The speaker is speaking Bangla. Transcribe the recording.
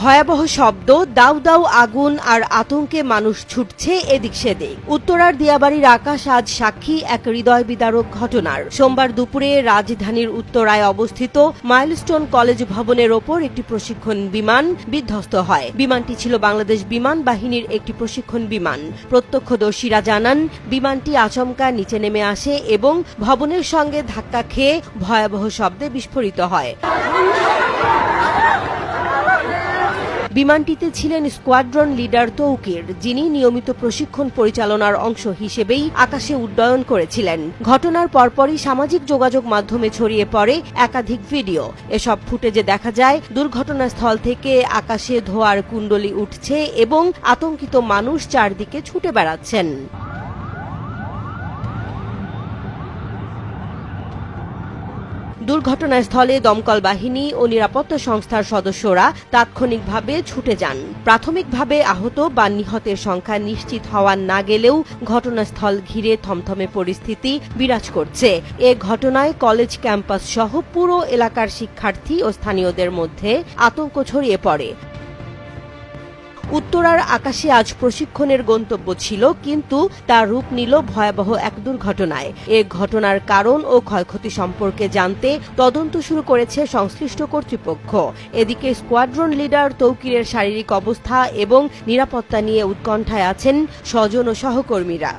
ভয়াবহ শব্দ, দাউ দাউ আগুন আর আতঙ্কে মানুষ ছুটছে এদিক সেদিক। উত্তরার দিয়াবাড়ির আকাশ আজ সাক্ষী এক হৃদয় বিদারক ঘটনার। সোমবার দুপুরে রাজধানীর উত্তরায় অবস্থিত মাইলস্টোন কলেজ ভবনের ওপর একটি প্রশিক্ষণ বিমান বিধ্বস্ত হয়। বিমানটি ছিল বাংলাদেশ বিমান বাহিনীর একটি প্রশিক্ষণ বিমান। প্রত্যক্ষদর্শীরা জানান, বিমানটি আচমকা নিচে নেমে আসে এবং ভবনের সঙ্গে ধাক্কা খেয়ে ভয়াবহ শব্দে বিস্ফোরিত হয়। বিমানটিতে ছিলেন স্কোয়াড্রন লিডার তৌকির, যিনি নিয়মিত প্রশিক্ষণ পরিচালনার অংশ হিসেবেই আকাশে উড্ডয়ন করেছিলেন। ঘটনার পরপরই সামাজিক যোগাযোগ মাধ্যমে ছড়িয়ে পড়ে একাধিক ভিডিও। এসব ফুটেজে দেখা যায়, দুর্ঘটনাস্থল থেকে আকাশে ধোয়ার কুণ্ডলি উঠছে এবং আতঙ্কিত মানুষ চারদিকে ছুটে বেড়াচ্ছেন। দুর্ঘটনাস্থলে দমকল বাহিনী ও নিরাপত্তা সংস্থার সদস্যরা তাৎক্ষণিকভাবে ছুটে যান। প্রাথমিকভাবে আহত বা নিহতের সংখ্যা নিশ্চিত হওয়া না গেলেও ঘটনাস্থল ঘিরে থমথমে পরিস্থিতি বিরাজ করছে। এ ঘটনায় কলেজ ক্যাম্পাস সহ পুরো এলাকার শিক্ষার্থী ও স্থানীয়দের মধ্যে আতঙ্ক ছড়িয়ে পড়ে। উত্তরার আকাশে আজ প্রশিক্ষণের গন্তব্য ছিল, কিন্তু তার রূপ নিল ভয়াবহ এক দুর্ঘটনায়। এ ঘটনার কারণ ও ক্ষয়ক্ষতি সম্পর্কে জানতে তদন্ত শুরু করেছে সংশ্লিষ্ট কর্তৃপক্ষ। এদিকে স্কোয়াড্রন লিডার তৌকিরের শারীরিক অবস্থা এবং নিরাপত্তা নিয়ে উৎকণ্ঠায় আছেন স্বজন ও সহকর্মীরা।